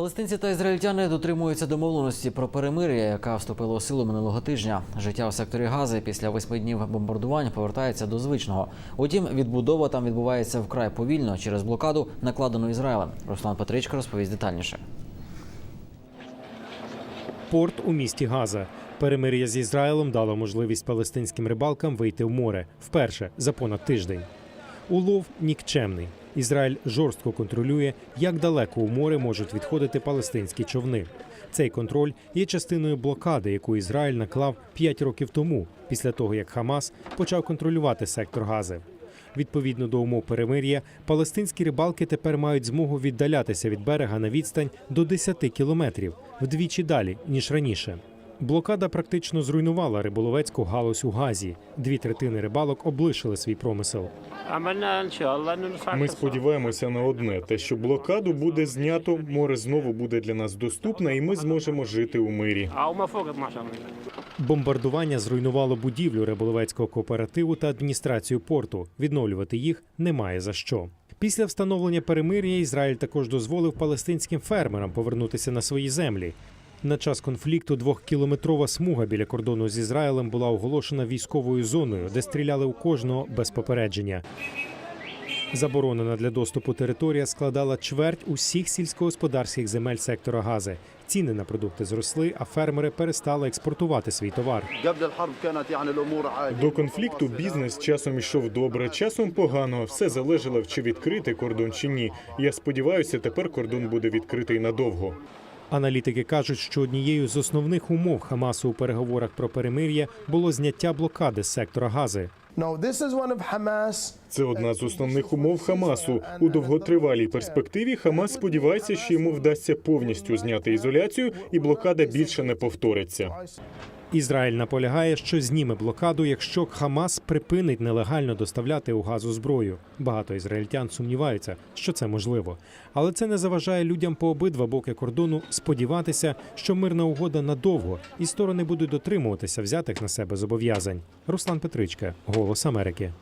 Палестинці та ізраїльтяни дотримуються домовленості про перемир'я, яка вступила у силу минулого тижня. Життя у секторі Гази після восьми днів бомбардувань повертається до звичного. Утім, відбудова там відбувається вкрай повільно через блокаду, накладену Ізраїлем. Руслан Петричко розповість детальніше. Порт у місті Газа. Перемир'я з Ізраїлем дало можливість палестинським рибалкам вийти в море вперше за понад тиждень. Улов нікчемний. Ізраїль жорстко контролює, як далеко у море можуть відходити палестинські човни. Цей контроль є частиною блокади, яку Ізраїль наклав 5 років тому, після того як Хамас почав контролювати сектор Гази. Відповідно до умов перемир'я, палестинські рибалки тепер мають змогу віддалятися від берега на відстань до 10 кілометрів, вдвічі далі ніж раніше. Блокада практично зруйнувала риболовецьку галузь у газі. Дві третини рибалок облишили свій промисел. Ми сподіваємося на одне: те, що блокаду буде знято, море знову буде для нас доступне, і ми зможемо жити у мирі. бомбардування зруйнувало будівлю риболовецького кооперативу та адміністрацію порту. Відновлювати їх немає за що. Після встановлення перемир'я Ізраїль також дозволив палестинським фермерам повернутися на свої землі. На час конфлікту двохкілометрова смуга біля кордону з Ізраїлем була оголошена військовою зоною, де стріляли у кожного без попередження. Заборонена для доступу територія складала чверть усіх сільськогосподарських земель сектора гази. Ціни на продукти зросли, а фермери перестали експортувати свій товар. до конфлікту бізнес часом йшов добре, часом погано. Все залежало чи відкрити кордон чи ні. Я сподіваюся, тепер кордон буде відкритий надовго. Аналітики кажуть, що однією з основних умов Хамасу у переговорах про перемир'я було зняття блокади сектора Гази. Це одна з основних умов Хамасу. У довготривалій перспективі Хамас сподівається, що йому вдасться повністю зняти ізоляцію, і блокада більше не повториться. Ізраїль наполягає, що зніме блокаду, якщо Хамас припинить нелегально доставляти у газу зброю. Багато ізраїльтян сумніваються, що це можливо, але це не заважає людям по обидва боки кордону сподіватися, що мирна угода надовго і сторони будуть дотримуватися взятих на себе зобов'язань. Руслан Петричка, Голос Америки.